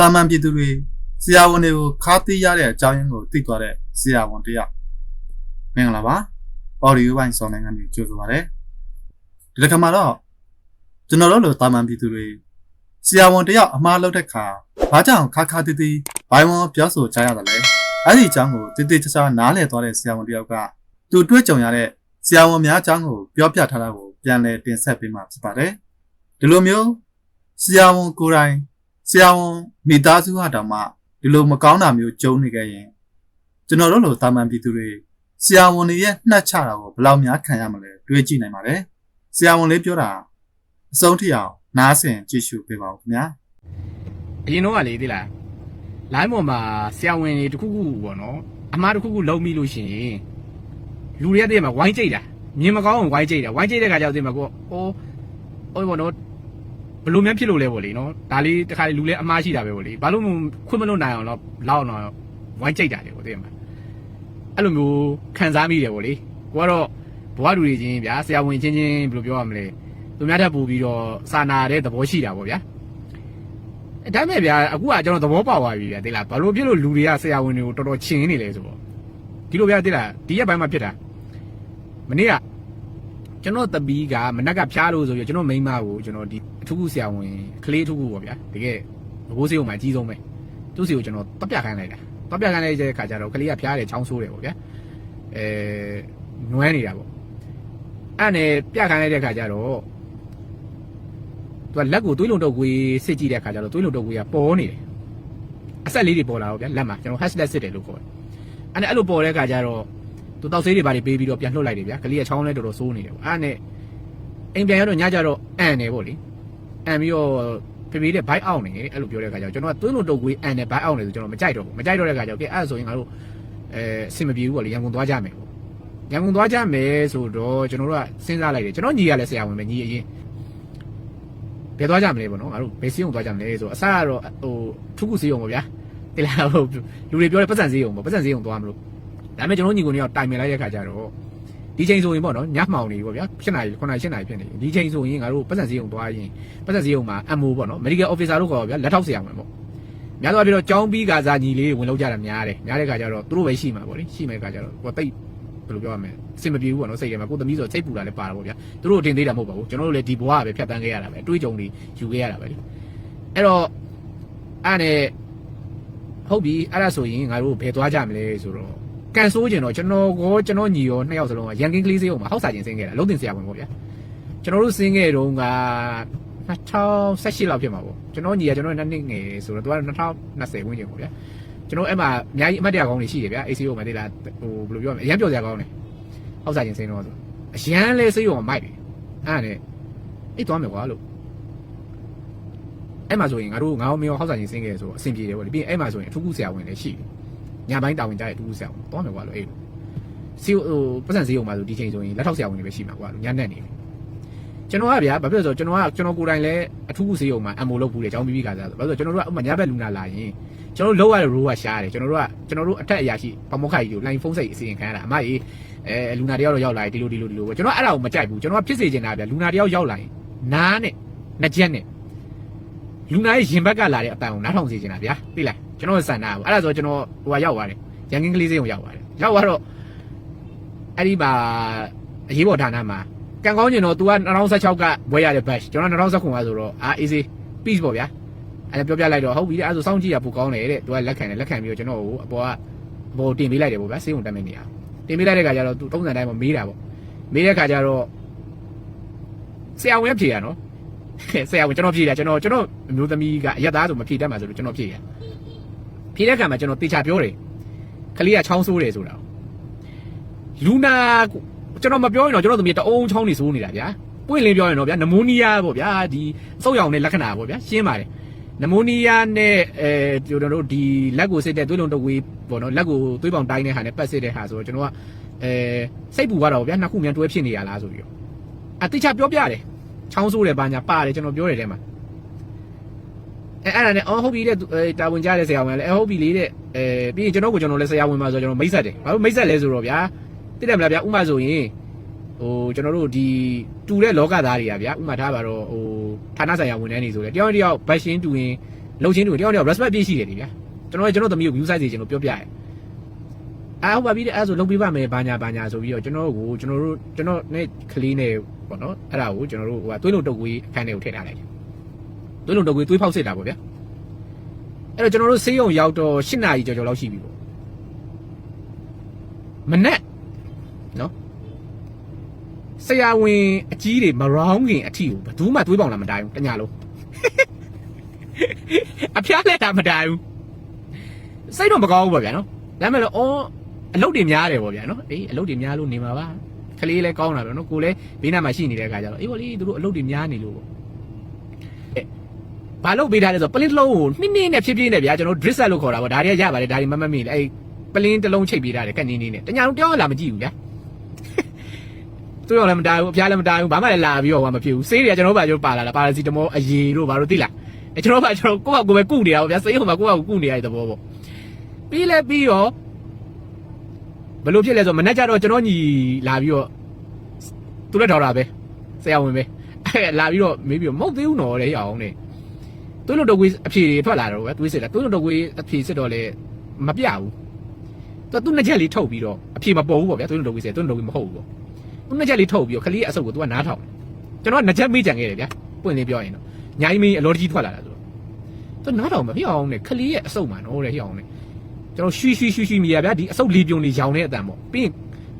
တာမန်ပြည်သူတွေဆရာဝန်တွေကိုခါးသိရတဲ့အကြောင်းရင်းကိုသိသွားတဲ့ဆရာဝန်တစ်ယောက်မင်္ဂလာပါအော်ဒီယိုပိုင်းစောင်းနိုင်ငံကြီးကြိုဆိုပါရစေဒီတစ်ခါမှာတော့ကျွန်တော်တို့လိုတာမန်ပြည်သူတွေဆရာဝန်တစ်ယောက်အမှားလုပ်တဲ့ခါဘာကြောင့်ခါခါတီးတီးဘိုင်းဝန်းပြောဆိုကြရတယ်လဲအဲ့ဒီအကြောင်းကိုတိတိကျကျနားလည်သွားတဲ့ဆရာဝန်တစ်ယောက်ကသူတွေ့ကြုံရတဲ့ဆရာဝန်များအကြောင်းကိုပြောပြထားတာကိုပြန်လည်တင်ဆက်ပေးမှာဖြစ်ပါတယ်ဒီလိုမျိုးဆရာဝန်ကိုယ်တိုင် ဆရာဝန်မိသားစုဟာတောင်မှဒီလိုမကောင်းတာမျိုးကြုံနေကြရင်ကျွန်တော်တို့လိုတာမန်ပြည်သူတွေဆရာဝန်တွေရဲ့နှက်ချတာကိုဘယ်လောက်များခံရမလဲတွေးကြည့်နိုင်ပါတယ်ဆရာဝန်လေးပြောတာအဆုံးထိအောင်နားဆင်ကြည့်ရှုပေးပါဦးခင်ဗျာအရင်တော့ကလေသိလားလိုင်းပေါ်မှာဆရာဝန်တွေတခုခုပေါ့နော်အမားတခုခုလုံးပြီးလို့ရှိရင်လူတွေကတည်းကဝိုင်းကြိတ်တာမြင်မကောင်းအောင်ဝိုင်းကြိတ်တာဝိုင်းကြိတ်တဲ့ခါကျတော့သိမှာကိုဟိုဟိုပေါ့နော် ဘလို့များဖြစ်လို့လဲပေါ့လေနော်ဒါလေးတခါလေလူလဲအမားရှိတာပဲပေါ့လေဘာလို့မှခွင့်မလို့နိုင်အောင်တော့လောက်အောင်တော့ဝိုင်းကြိတ်တာလေပေါ့သိမှာအဲ့လိုမျိုးခံစားမိတယ်ပေါ့လေကိုကတော့ဘဝလူတွေချင်းဗျာဆရာဝန်ချင်းချင်းဘယ်လိုပြောရမလဲသူများတက်ပူပြီးတော့စာနာတဲ့သဘောရှိတာပေါ့ဗျာအဲဒါမဲ့ဗျာအခုကကျွန်တော်သဘောပေါက်သွားပြီဗျာသိလားဘာလို့ဖြစ်လို့လူတွေကဆရာဝန်တွေကိုတော်တော်ချင်နေလဲဆိုတော့ဒီလိုဗျာသိလားဒီရက်ပိုင်းမှာဖြစ်တာမနေ့က ကျွန်တော်တပီးကမနက်ကဖျားလို့ဆိုပြီးကျွန်တော်မိန်းမကိုကျွန်တော်ဒီအထူးဆရာဝန်ကလေးအထူးပေါ့ဗျာတကယ်ဘိုးစေးုံမှာအကြီးဆုံးပဲသူ့စီကိုကျွန်တော်တပ်ပြခိုင်းလိုက်တာတပ်ပြခိုင်းလိုက်တဲ့ခါကျတော့ကလေးကဖျားတယ်ချောင်းဆိုးတယ်ပေါ့ဗျာအဲနွမ်းနေတာပေါ့အဲ့နဲ့ပြခိုင်းလိုက်တဲ့ခါကျတော့သူကလက်ကိုသွေးလုံတုပ်ကွေးစစ်ကြည့်တဲ့အခါကျတော့သွေးလုံတုပ်ကွေးကပေါ်နေတယ်အဆက်လေးတွေပေါ်လာတော့ဗျာလက်မှာကျွန်တော် hashtag စစ်တယ်လို့ခေါ်တယ်အဲ့ဒါအဲ့လိုပေါ်တဲ့အခါကျတော့ သူတောက်ဆေးတွေဘာတွေပေးပြီးတော့ပြန်လှုပ်လိုက်တယ်ဗျာကလေးကချောင်းလဲတော်တော်ဆိုးနေတယ်ပေါ့အဲ့ဒါနဲ့အိမ်ပြန်ရတော့ညကျတော့အန်တယ်ပေါ့လေအန်ပြီးတော့ဖေဖေတဲ့ဘိုက်အောင်နေအဲ့လိုပြောတဲ့အခါကျတော့ကျွန်တော်ကသွေးလုံတုပ်ကွေးအန်တယ်ဘိုက်အောင်နေဆိုကျွန်တော်မကြိုက်တော့ဘူးမကြိုက်တော့တဲ့အခါကျတော့ကဲအဲ့ဒါဆိုရင်ငါတို့အဲအဆင်မပြေဘူးပေါ့လေရန်ကုန်သွားကြမယ်ပေါ့ရန်ကုန်သွားကြမယ်ဆိုတော့ကျွန်တော်တို့ကစဉ်းစားလိုက်တယ်ကျွန်တော်ညီရလဲဆရာဝန်ပဲညီအရင်ဘယ်သွားကြမလဲပေါ့နော်ငါတို့ဘယ်စီးုံသွားကြမလဲဆိုတော့အစကတော့ဟိုထုခုစီးုံပေါ့ဗျာတိလာဟိုလူတွေပြောတယ်ပတ်စံစီးုံပေါ့ပတ်စံစီးုံသွားမလို့ ဒါပေမဲ့ကျွန်တော်ညီကိုနေတော့တိုင်ပင်လိုက်တဲ့ခါကျတော့ဒီချိန်ဆိုရင်ပေါ့နော်ညမှောင်နေပေါ့ဗျာ7နာရီ9နာရီ7နာရီဖြစ်နေဒီချိန်ဆိုရင်ငါတို့ပတ်စံစီးုံသွားရင်ပတ်စံစီးုံမှာ MO ပေါ့နော် Medical Officer လို့ခေါ်ပါဗျာလက်ထောက်ဆရာဝန်ပေါ့များသောအားဖြင့်တော့ចောင်းပြီးကစားညီလေးဝင်လောက်ကြတာများတယ်များတဲ့ခါကျတော့သူတို့ပဲရှိမှာပေါ့လေရှိမဲ့ခါကျတော့ကိုတိတ်ဘယ်လိုပြောရမလဲအဆင်မပြေဘူးပေါ့နော်စိတ်ထဲမှာကိုသမီးဆိုစိတ်ပူတာလည်းပါတာပေါ့ဗျာသူတို့တင်သေးတာမဟုတ်ပါဘူးကျွန်တော်တို့လည်းဒီဘဝကပဲဖြတ်တန်းခဲ့ရတာပဲအတွေးကြုံတွေယူခဲ့ရတာပဲလေအဲ့တော့အဲ့နဲ့ဟုတ်ပြီအဲ့ဒါဆိုရင်ငါတို့ဘယ်သွားကြမလဲဆိုတော့ ကန်ဆိုးကျင်တော့ကျွန်တော်ကောကျွန်တော်ညီရောနှစ်ယောက်စလုံးကရန်ကင်းကလေးစေးအောင်မှာဟောက်စာချင်းဆင်းခဲ့တာလုံးတင်ဆရာဝန်ပေါ့ဗျာကျွန်တော်တို့ဆင်းခဲ့တုန်းက2018လောက်ဖြစ်မှာပေါ့ကျွန်တော်ညီကကျွန်တော်နှစ်နှစ်ငယ်ဆိုတော့သူက2020ဝန်းကျင်ပေါ့ဗျာကျွန်တော်အဲ့မှာအများကြီးအမှတ်တရကောင်းတွေရှိတယ်ဗျာ ACO မှာတိလာဟိုဘယ်လိုပြောမလဲအရန်ပြောစရာကောင်းတယ်ဟောက်စာချင်းဆင်းတော့ဆိုအရန်လဲစေးအောင်မိုက်တယ်အဲ့ဒါနဲ့အိတ်သွားမယ်ကွာလို့အဲ့မှာဆိုရင်ငါတို့ငါတို့မျိုးဟောက်စာချင်းဆင်းခဲ့ဆိုအဆင်ပြေတယ်ပေါ့လေပြီးရင်အဲ့မှာဆိုရင်အထူးကုဆရာဝန်လည်းရှိတယ် ညပိုင်းတာဝန်ကြတဲ့အထူးကုဆရာဝန်တော့မယ်ကွာလို့အဲ့လိုစီဟိုပတ်စံစီုံမှာဆိုဒီချိန်ဆိုရင်လက်ထောက်ဆရာဝန်တွေပဲရှိမှာကွာလို့ညနေနေပြီကျွန်တော်ကဗျာဘာဖြစ်လို့လဲဆိုတော့ကျွန်တော်ကကျွန်တော်ကိုယ်တိုင်လည်းအထူးကုဆေးုံမှာအမိုလုပ်ဘူးလေအကြောင်းပြီးပြီးကစားဆိုဘာလို့လဲဆိုတော့ကျွန်တော်တို့ကဥပမာညဘက်လူနာလာရင်ကျွန်တော်တို့လောက်ရတဲ့ role ကရှားတယ်ကျွန်တော်တို့ကကျွန်တော်တို့အထက်အရာရှိပမောက္ခကြီးကို line ဖုန်းစိတ်အစီရင်ခံရတာအမကြီးအဲလူနာတယောက်တော့ရောက်လာရင်ဒီလိုဒီလိုဒီလိုပဲကျွန်တော်အဲ့ဒါကိုမကြိုက်ဘူးကျွန်တော်ကဖြစ်စေချင်တာဗျာလူနာတယောက်ရောက်လာရင်နားနဲ့နှက်ချက်နဲ့လူနာရဲ့ရင်ဘက်ကလာတဲ့အပန်ကိုနားထောင်စေချင်တာဗျာသိလား ကျွန်တော်စံနာဘူးအဲ့ဒါဆိုကျွန်တော်ဟိုကရောက်သွားတယ်ရန်ကင်းကလေးစိမ်းကိုရောက်သွားတယ်ရောက်သွားတော့အဲ့ဒီမှာအရေးပေါ်ဌာနမှာကံကောင်းကျင်တော့ तू က2016ကဘွဲရတဲ့ batch ကျွန်တော်2019ကဆိုတော့အာ easy peace ပေါ့ဗျာအဲ့ဒါပြောပြလိုက်တော့ဟုတ်ပြီအဲ့ဒါဆိုစောင့်ကြည့်ရပိုကောင်းတယ်တဲ့ तू ကလက်ခံတယ်လက်ခံပြီးတော့ကျွန်တော်ကိုအပေါ်ကအပေါ်တင်ပေးလိုက်တယ်ပေါ့ဗျာစေးုံတက်မဲ့နေရတင်ပေးလိုက်တဲ့ခါကျတော့ तू သုံးစံတိုင်းမှာမေးတာပေါ့မေးတဲ့ခါကျတော့ဆရာဝန်ဖြေရနော် ဆရာကကျွန်တော်ဖြေတာကျွန်တော်ကျွန်တော်အမျိုးသမီးကအရက်သားဆိုမဖြေတတ်မှာဆိုလို့ကျွန်တော်ဖြေရ ဖြေတဲ့အခါမှာကျွန်တော်တေချာပြောတယ်ကလေးကချောင်းဆိုးတယ်ဆိုတာလူနာကျွန်တော်မပြောရင်တော့ကျွန်တော်သမီးတအုံချောင်းနေဆိုးနေတာဗျာပွင့်လင်းပြောရင်တော့ဗျာနမိုးနီးယားပေါ့ဗျာဒီအဆုတ်ရောင်တဲ့လက္ခဏာပေါ့ဗျာရှင်းပါတယ်နမိုးနီးယားနဲ့အဲကျွန်တော်တို့ဒီလက်ကိုစစ်တဲ့သွေးလုံးတဝေးပေါ့နော်လက်ကိုသွေးပေါင်တိုင်းတဲ့ဟာနဲ့ပတ်စစ်တဲ့ဟာဆိုတော့ကျွန်တော်ကအဲစိတ်ပူသွားတော့ဗျာနှစ်ခုမြန်တွဲဖြစ်နေရလားဆိုပြီးတော့အတိတ်ချပြောပြတယ်ချောင်းဆိုးတယ်ဘာညာပါတယ်ကျွန်တော်ပြောတယ်ထဲမှာ အဲအဲ့ဒါနဲ့အော်ဟုတ်ပြီတဲ့သူအဲတာဝန်ကြတဲ့ဆရာဝန်လည်းအဲဟုတ်ပြီလေတဲ့အဲပြီးရင်ကျွန်တော်ကိုကျွန်တော်လည်းဆရာဝန်မှာဆိုတော့ကျွန်တော်မိတ်ဆက်တယ်ဘာလို့မိတ်ဆက်လဲဆိုတော့ဗျာတိတယ်မလားဗျာဥမာဆိုရင်ဟိုကျွန်တော်တို့ဒီတူတဲ့လောကသားတွေကဗျာဥမာထားပါတော့ဟိုဌာနဆိုင်ရာဝန်ထမ်းတွေဆိုလေတယောက်တစ်ယောက်ဘတ်ရှင်းတူရင်လှုပ်ချင်းတူတယောက်တယောက် respect ပြည့်ရှိတယ်ဒီဗျာကျွန်တော်လည်းကျွန်တော်သမီးကို view size စီကျွန်တော်ပြောပြရဲအာဟုတ်ပါပြီတဲ့အဲ့ဒါဆိုလုပ်ပေးပါမယ်ဘာညာဘာညာဆိုပြီးတော့ကျွန်တော်ကိုကျွန်တော်တို့ကျွန်တော်နဲ့ကလေးနဲ့ပေါ့နော်အဲ့ဒါကိုကျွန်တော်တို့ဟိုကသွေးလုံတုပ်ကွေးအခန်းထဲကိုထည့်ထားလိုက်တယ် သွေးလုံတုပ်ကွေးသွေးဖောက်စစ်တာပေါ့ဗျာအဲ့တော့ကျွန်တော်တို့ဆေးရုံရောက်တော့၈နာရီကျော်ကျော်လောက်ရှိပြီပေါ့မနဲ့နော်ဆရာဝန်အကြီးတွေမရောင်းခင်အထီကိုဘယ်သူမှသွေးပေါင်လာမတိုင်းဘူးတညာလုံးအဖျားလက်တာမတိုင်ဘူးစိတ်တော့မကောင်းဘူးပေါ့ဗျာနော်ဒါပေမဲ့လို့အော်အလုပ်တွေများတယ်ပေါ့ဗျာနော်အေးအလုပ်တွေများလို့နေမှာပါကလေးလည်းကောင်းတာပဲနော်ကိုလည်းဘေးနားမှာရှိနေတဲ့အခါကျတော့အေးပေါ့လေသူတို့အလုပ်တွေများနေလို့ပေါ့အဲ ဘာလုပ်ပေးထားလဲဆိုတော့ပလင်းတစ်လုံးကိုနှင်းနှင်းနဲ့ဖြည်းဖြည်းနဲ့ဗျာကျွန်တော် drip set လို့ခေါ်တာပေါ့ဒါတွေကရပါတယ်ဒါတွေမမမေ့လေအဲပလင်းတစ်လုံးချိတ်ပေးထားတယ်ကက်နင်းနေနဲ့တညာလုံးတယောက်လာမကြည့်ဘူးဗျာသူရောလည်းမတိုင်ဘူးအဖျားလည်းမတိုင်ဘူးဘာမှလည်းလာပြီးတော့ဟိုမဖြစ်ဘူးဆေးတွေကကျွန်တော်ဘာကျွန်တော်ပါလာတာပါရာစီတမောအရေတို့ဘာလို့သိလားအဲကျွန်တော်ကကျွန်တော်ကိုယ့်ဟာကိုယ်ပဲကုနေတာပေါ့ဗျာစိတ်ဟိုမှာကိုယ့်ဟာကိုယ်ကုနေရတဲ့သဘောပေါ့ပြီးလဲပြီးရောဘယ်လိုဖြစ်လဲဆိုတော့မနေ့ကျတော့ကျွန်တော်ညီလာပြီးတော့သူလည်းထော်တာပဲဆရာဝန်ပဲအဲလာပြီးတော့မေးပြီးတော့မဟုတ်သေးဘူးနော်တဲ့ရအောင်တဲ့ သွေးလွန်တော့ကွေးအဖြေတွေထွက်လာတော့ပဲသွေးစစ်တာသွေးလွန်တော့ကွေးအဖြေစစ်တော့လေမပြဘူးသူကသူ့နှစ်ချက်လေးထုတ်ပြီးတော့အဖြေမပေါ်ဘူးပေါ့ဗျာသွေးလွန်တော့ကွေးစစ်သွေးလွန်တော့ကွေးမဟုတ်ဘူးပေါ့သူ့နှစ်ချက်လေးထုတ်ပြီးတော့ခလေးအဆုပ်ကိုသူကနားထောင်ကျွန်တော်ကနှစ်ချက်မေးကြံခဲ့တယ်ဗျာပွင့်လင်းပြောရင်တော့ညာကြီးမင်းအလောတကြီးထွက်လာတာဆိုသူနားတော်မဖြစ်အောင်နဲ့ခလေးရဲ့အဆုပ်မှန်တော့တဲ့ဖြစ်အောင်နဲ့ကျွန်တော်ရွှီရွှီရွှီရွှီမြည်ရဗျာဒီအဆုပ်လေးပြုံလေးရောင်တဲ့အတန်ပေါ့ပြီးရင်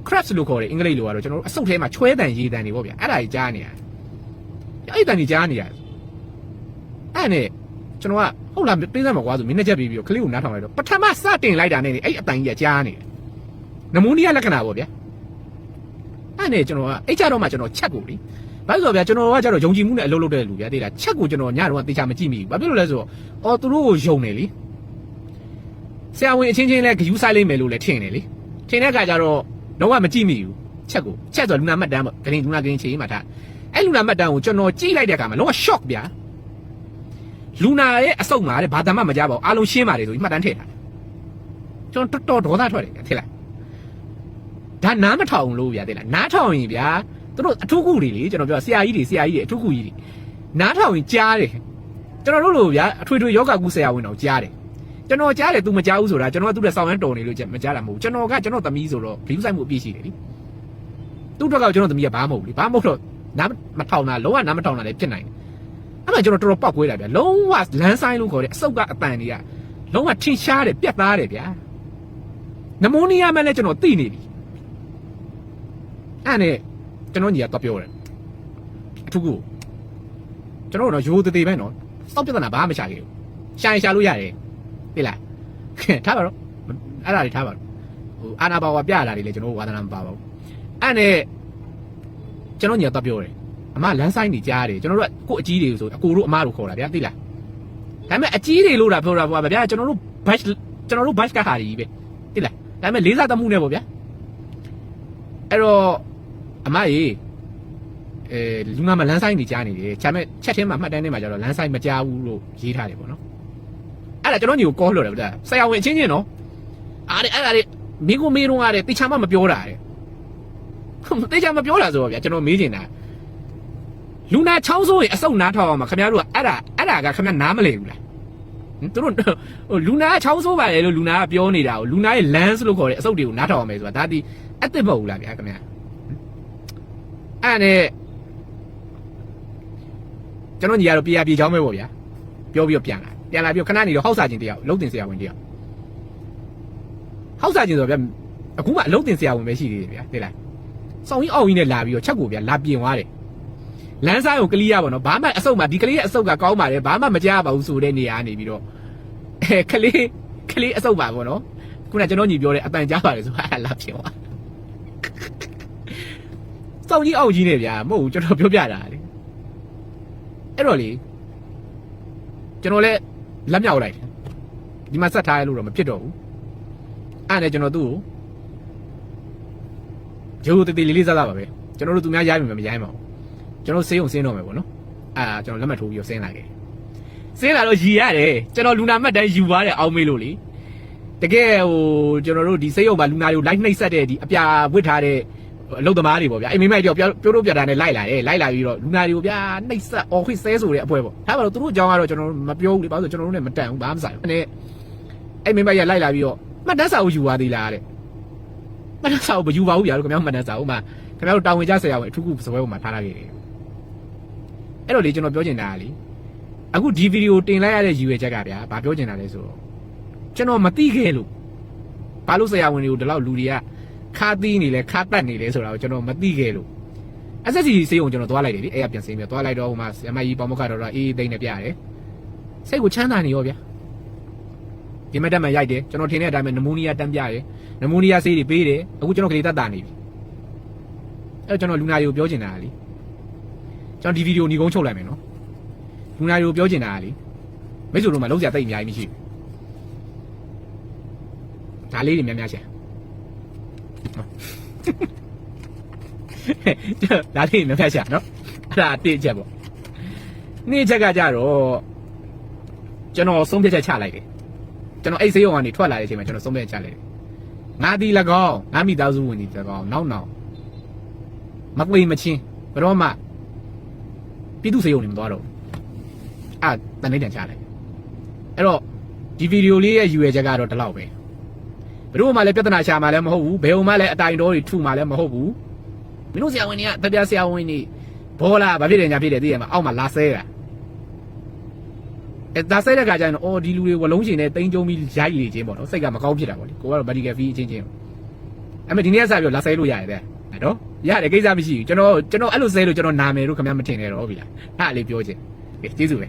crabs လို့ခေါ်တယ်အင်္ဂလိပ်လိုကတော့ကျွန်တော်တို့အဆုပ်ထဲမှာချွဲတန်ရေးတန်တွေပေါ့ဗျာအဲ့ဒါကြီးကြားနေရတယ်အဲ့ဒီတန်ကြီးကြားနေရတယ် အဲ့နဲ့ကျွန်တော်ကဟုတ်လားပေးစမ်းမကွာဆိုမင်းနဲ့ချက်ပြီးပြီးတော့ခလေးကိုနားထောင်လိုက်တော့ပထမစတင်လိုက်တာနဲ့အဲ့အတန်ကြီးကကြားနေတယ်နမိုးနီးယားလက္ခဏာပေါ့ဗျာအဲ့နဲ့ကျွန်တော်ကအဲ့ကြတော့မှကျွန်တော်ချက်ကိုလေဘာလို့လဲဆိုတော့ဗျာကျွန်တော်ကကြတော့ယုံကြည်မှုနဲ့အလုပ်လုပ်တဲ့လူဗျာသိလားချက်ကိုကျွန်တော်ညတော့တေချာမကြည့်မိဘူးဘာဖြစ်လို့လဲဆိုတော့အော်သူတို့ကိုယုံနေလေဆရာဝန်အချင်းချင်းလဲဂယူးဆိုင်လိမ့်မယ်လို့လဲထင်တယ်လေထင်တဲ့အခါကျတော့တော့မကြည့်မိဘူးချက်ကိုချက်ဆိုလူနာမှတ်တမ်းပေါ့ဂရင်လူနာဂရင်ချိန်မှာထားအဲ့လူနာမှတ်တမ်းကိုကျွန်တော်ကြည့်လိုက်တဲ့အခါမှာလုံးဝ shock ဗျာ လူနာရဲ့အဆုတ်မှာတဲ့ဘာတမှမကြပါဘူးအားလုံးရှင်းပါတယ်ဆိုပြီးမှတ်တမ်းထည့်ထားတယ်ကျွန်တော်တော်တော်ဒေါသထွက်တယ်ထင်လားဒါနားမထောင်လို့ဗျာသိလားနားထောင်ရင်ဗျာသူတို့အထုခုတွေလေကျွန်တော်ပြောဆရာကြီးတွေဆရာကြီးတွေအထုခုကြီးတွေနားထောင်ရင်ကြားတယ်ကျွန်တော်တို့လိုဗျာအထွေထွေယောဂကုဆရာဝန်တော်ကြားတယ်ကျွန်တော်ကြားတယ် तू မကြားဘူးဆိုတာကျွန်တော်ကသူ့ရဲ့ဆောင်းရမ်းတော်နေလို့မကြားတာမဟုတ်ဘူးကျွန်တော်ကကျွန်တော်သမီးဆိုတော့ view ဆိုင်မှုအပြည့်ရှိတယ်လေသူ့တော့ကကျွန်တော်သမီးကဘာမဟုတ်ဘူးလေဘာမဟုတ်တော့နားမထောင်တာလုံးဝနားမထောင်တာလည်းဖြစ်နိုင်တယ်အဲ့ မှာကျွန်တော်တော်တော်ပောက်ကွေးတာဗျာလုံးဝလမ်းဆိုင်လို့ခေါ်တယ်အစုပ်ကအပန်တွေကလုံးဝထင်ရှားတယ်ပြက်သားတယ်ဗျာနမိုးနီးယားမှလည်းကျွန်တော်သိနေပြီအဲ့နဲ့ကျွန်တော်ညီကတော့ပြောတယ်အထူးကိုကျွန်တော်တို့တော့ရိုးသေးသေးပဲနော်စောက်ပြဿနာဘာမှမရှာခဲ့ဘူးရှာရင်ရှာလို့ရတယ်သိလားထားပါတော့အဲ့ဒါတွေထားပါတော့ဟိုအာနာဘာဝပြရတာတွေလည်းကျွန်တော်ဝါသနာမပါပါဘူးအဲ့နဲ့ကျွန်တော်ညီကတော့ပြောတယ် အမလမ်းဆိုင်နေကြားတယ်ကျွန်တော်တို့ကကို့အကြီးတွေဆိုအကိုတို့အမတို့ခေါ်တာဗျာသိလားဒါပေမဲ့အကြီးတွေလို့တာပြောတာပေါ့ဗျာကျွန်တော်တို့ batch ကျွန်တော်တို့ batch ကဟာကြီးပဲသိလားဒါပေမဲ့လေးစားသမှုနဲ့ပေါ့ဗျာအဲ့တော့အမကြီးအဲလူနာမလမ်းဆိုင်နေကြားနေတယ်။ဒါပေမဲ့ချက်ချင်းမှာမှတ်တမ်းထဲမှာကျတော့လမ်းဆိုင်မကြားဘူးလို့ရေးထားတယ်ပေါ့နော်။အဲ့ဒါကျွန်တော်ညီကို call လုပ်တယ်ဗျာ။ဆရာဝန်အချင်းချင်းနော်။အားတဲ့အဲ့ဒါတွေမိကိုမေးတော့အားတဲ့တေချာမှမပြောတာတဲ့။တေချာမပြောတာဆိုတော့ဗျာကျွန်တော်မေးနေတာ လူနာချောင်းစိုးရင်အဆုတ်နားထောင်အောင်မှာခင်ဗျားတို့ကအဲ့ဒါအဲ့ဒါကခင်ဗျားနားမလဲဘူးလား။ဟင်သူတို့ဟိုလူနာချောင်းစိုးပါလေလို့လူနာကပြောနေတာကိုလူနာရဲ့ lens လို့ခေါ်တဲ့အဆုတ်တွေကိုနားထောင်အောင်မယ်ဆိုတာဒါဒီအစ်စ်မဟုတ်ဘူးလားဗျာခင်ဗျာ။အဲ့နဲ့ကျွန်တော်ညီကတော့ပြေရပြေချောင်းပဲပေါ့ဗျာပြောပြီးတော့ပြန်လာပြန်လာပြီးတော့ခဏနေတော့ဟောက်စာချင်းတယောက်လုံးတင်ဆရာဝန်တယောက်ဟောက်စာချင်းဆိုတော့ဗျာအခုမှအလုံးတင်ဆရာဝန်ပဲရှိသေးတယ်ဗျာသိလားစောင်းကြီးအောက်ကြီးနဲ့လာပြီးတော့ချက်ကိုဗျာလာပြင်သွားတယ် လမ်းစားကိုကလီးရပါတော့ဘာမှအဆုတ်မှဒီကလေးရဲ့အဆုတ်ကကောင်းပါတယ်ဘာမှမကြားပါဘူးဆိုတဲ့နေရာနေပြီးတော့အဲကလေးကလေးအဆုတ်ပါပေါ့နော်ခုနကကျွန်တော်ညီပြောတဲ့အပန်ကြားပါတယ်ဆိုတာအဲ့ဒါလာပြင်သွားစောင့်ကြီးအောက်ကြီးနေဗျာမဟုတ်ဘူးကျွန်တော်ပြောပြတာလေအဲ့တော့လေကျွန်တော်လည်းလက်မြောက်လိုက်တယ်ဒီမှာဆက်ထားရလို့တော့မဖြစ်တော့ဘူးအဲ့နဲ့ကျွန်တော်သူ့ကိုဂျိုးတေးတေးလေးလေးစားစားပါပဲကျွန်တော်တို့သူများရိုင်းမယ်မရိုင်းပါဘူး ကျွန်တော်စေးုံစင်းတော့မယ်ပေါ့နော်အာကျွန်တော်လက်မှတ်ထိုးပြီးတော့စင်းလာခဲ့စင်းလာတော့ရီရတယ်ကျွန်တော်လူနာမှတ်တမ်းယူသွားတယ်အောင်းမေးလို့လေတကယ်ဟိုကျွန်တော်တို့ဒီစေးုံမှာလူနာတွေကိုလိုက်နှိပ်ဆက်တဲ့ဒီအပြာဝစ်ထားတဲ့ဟအလုတ်သမားတွေပေါ့ဗျာအဲ့မိမိုက်တော့ပြောပြောလို့ပြတာနဲ့လိုက်လာတယ်လိုက်လာပြီးတော့လူနာတွေကိုဗျာနှိပ်ဆက်အော်ခွိဆဲဆိုတဲ့အဖွဲပေါ့ဒါပါတော့သူတို့အကြောင်းကတော့ကျွန်တော်မပြောဘူးလေဘာလို့ကျွန်တော်တို့နဲ့မတန်ဘူးဘာမှမဆိုင်ဘူးအဲ့အဲ့မိမိုက်ရလိုက်လာပြီးတော့မှတ်တမ်းစာကိုယူသွားသေးလားတဲ့မှတ်တမ်းစာကိုမယူပါဘူးဗျာတို့ခင်ဗျားမှတ်တမ်းစာဟိုမှာခင်ဗျားတို့တာဝန်ကျဆရာဝင်အထူးခုစပွဲပေါ်မှာထားလာခဲ့တယ် အဲ့တော့လေကျွန်တော်ပြောချင်တာကလေအခုဒီဗီဒီယိုတင်လိုက်ရတဲ့ရည်ရွယ်ချက်ကဗျာဘာပြောချင်တာလဲဆိုတော့ကျွန်တော်မသိခဲ့လို့ဘာလို့ဆရာဝန်တွေကိုဒီလောက်လူတွေကခါသီးနေလဲခါတက်နေလဲဆိုတာကိုကျွန်တော်မသိခဲ့လို့ SSC စေးုံကျွန်တော်သွားလိုက်တယ်လေအဲ့ရပြန်စင်းပြသွားလိုက်တော့ဟိုမှာဆရာမကြီးပေါမခတော်တော့အေးအေးသိမ့်နေပြရတယ်စိတ်ကိုချမ်းသာနေရောဗျာဒီမက်တက်မှရိုက်တယ်ကျွန်တော်ထင်တဲ့အတိုင်းပဲနမိုနီးယားတန်းပြတယ်နမိုနီးယားဆေးတွေပေးတယ်အခုကျွန်တော်ကလေးတက်တာနေပြီအဲ့တော့ကျွန်တော်လူနာတွေကိုပြောချင်တာကလေ ကျွန်တော်ဒီဗီဒီယိုညီကုန်းချုပ်လိုက်မယ်နော်လူနာတွေကိုပြောချင်တာကလေမိတ်ဆွေတို့မှလုံးစရာတိတ်အများကြီးမရှိဘူးဒါလေးတွေများများရှာဒါလေးမဖက်ရှာနော်အဲ့ဒါအတိအချက်ပေါ့နေ့ချက်ကကြတော့ကျွန်တော်ဆုံးဖြတ်ချက်ချလိုက်တယ်ကျွန်တော်အိတ်ဆေးရုံကနေထွက်လာတဲ့အချိန်မှာကျွန်တော်ဆုံးဖြတ်ချက်ချလိုက်တယ်ငါဒီ၎င်းငါမိသားစုဝင်ဒီ၎င်းနောက်နောက်မကွေမချင်းဘယ်တော့မှ ပြည်သူဆေးရုံနေမသွားတော့ဘူးအာတန်နေတန်ချလိုက်အဲ့တော့ဒီဗီဒီယိုလေးရဲ့ယူရချက်ကတော့ဒီလောက်ပဲဘယ်တော့မှလည်းပြဿနာရှာမှလည်းမဟုတ်ဘူးဘယ်ဟိုမှလည်းအတိုင်တော်တွေထုမှလည်းမဟုတ်ဘူးမင်းတို့ဆရာဝန်တွေကတပြားဆရာဝန်တွေဘောလာဘာဖြစ်တယ်ညာဖြစ်တယ်သိရမှာအောက်မှာလာဆဲတာအဲဒါဆဲတဲ့ခါကျရင်အော်ဒီလူတွေဝလုံးရှင်နဲ့တိန်းကျုံပြီးရိုက်လေခြင်းပေါ့နော်စိတ်ကမကောင်းဖြစ်တာပေါ့လေကိုကတော့ medical fee အချင်းချင်းအဲ့မဲ့ဒီနေ့ကစပြီးတော့လာဆဲလို့ရတယ်တဲ့ နော်ရတယ်ကိစ္စမရှိဘူးကျွန်တော်ကျွန်တော်အဲ့လိုဆဲလို့ကျွန်တော်နာမယ်လို့ခင်ဗျားမထင်နဲ့တော့ပြီလားအဲ့ဒါလေးပြောခြင်းကျေးဇူးပဲ